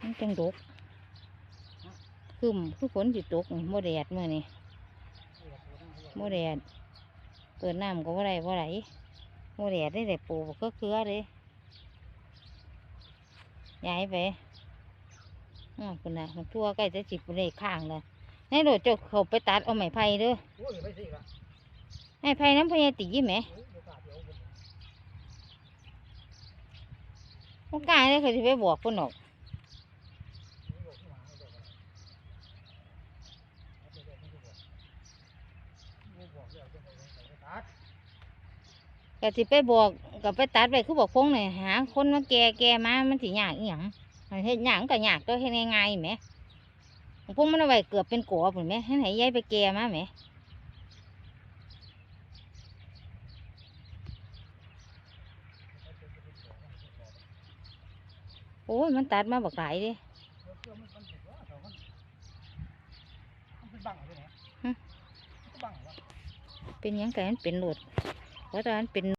มันจังดกคือคือฝนสิตกโมแดดมื่อนี่โมแดดเปิดน้ำก็บ่ได้บ่ไหลโมแดดได้แต่ปูก็เครือเลยย้ายไปอ้าวคุณนะมันทั่วใกล้จะจิบเลยข้างเลยในโดดจกเขาไปตัดเอาไม้ไผ่เด้อโอ้ยไม้ไผ่น้ำพญาติยี่ไหมโอกาสเดี๋ยเลยเขาจะไปบอกคนออก นี่บอกที่หมาเอาเดี๋ยวก่อนเอาเดี๋ยวเดี๋ยวมันจะบอกกูบอกเดี๋ยวจะไปลงไปตัด ก็สิไปบอกกับไปตัดไปคือบอกพงเนี่ยหาคนมาแก่แก่มามันสิยากอีหยังมันเฮ็ดยากมันก็ยากตัวเฮ็ดง่ายๆแหมพงมันเอาไว้เกือบเป็นกอบพุ่นแหมให้ไหนยายไปแก่มาแหมโอ้ยมันตัดมาบักหลายด้เพื่อมันมันเด็กว่าแต่มันมันเป็นบังเนี่ยฮะมันเป็นบังวะ เป็นยังไงมันเป็นโหลดเพราะตอนนั้นเป็น